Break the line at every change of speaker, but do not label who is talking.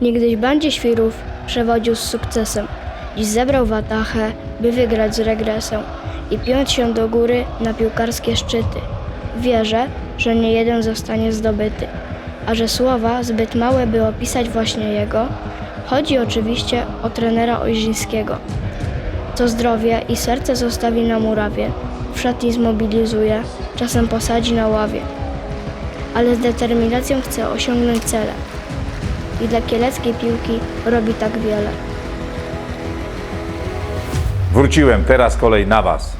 Niegdyś bandzie świrów przewodził z sukcesem. Dziś zebrał watachę, by wygrać z regresem i piąć się do góry na piłkarskie szczyty. Wierzę, że nie jeden zostanie zdobyty, a że słowa zbyt małe, by opisać właśnie jego, chodzi oczywiście o trenera Ojrzyńskiego. Co zdrowie i serce zostawi na murawie, w szatni zmobilizuje, czasem posadzi na ławie. Ale z determinacją chce osiągnąć cele i dla kieleckiej piłki robi tak wiele.
Wróciłem, teraz kolej na Was.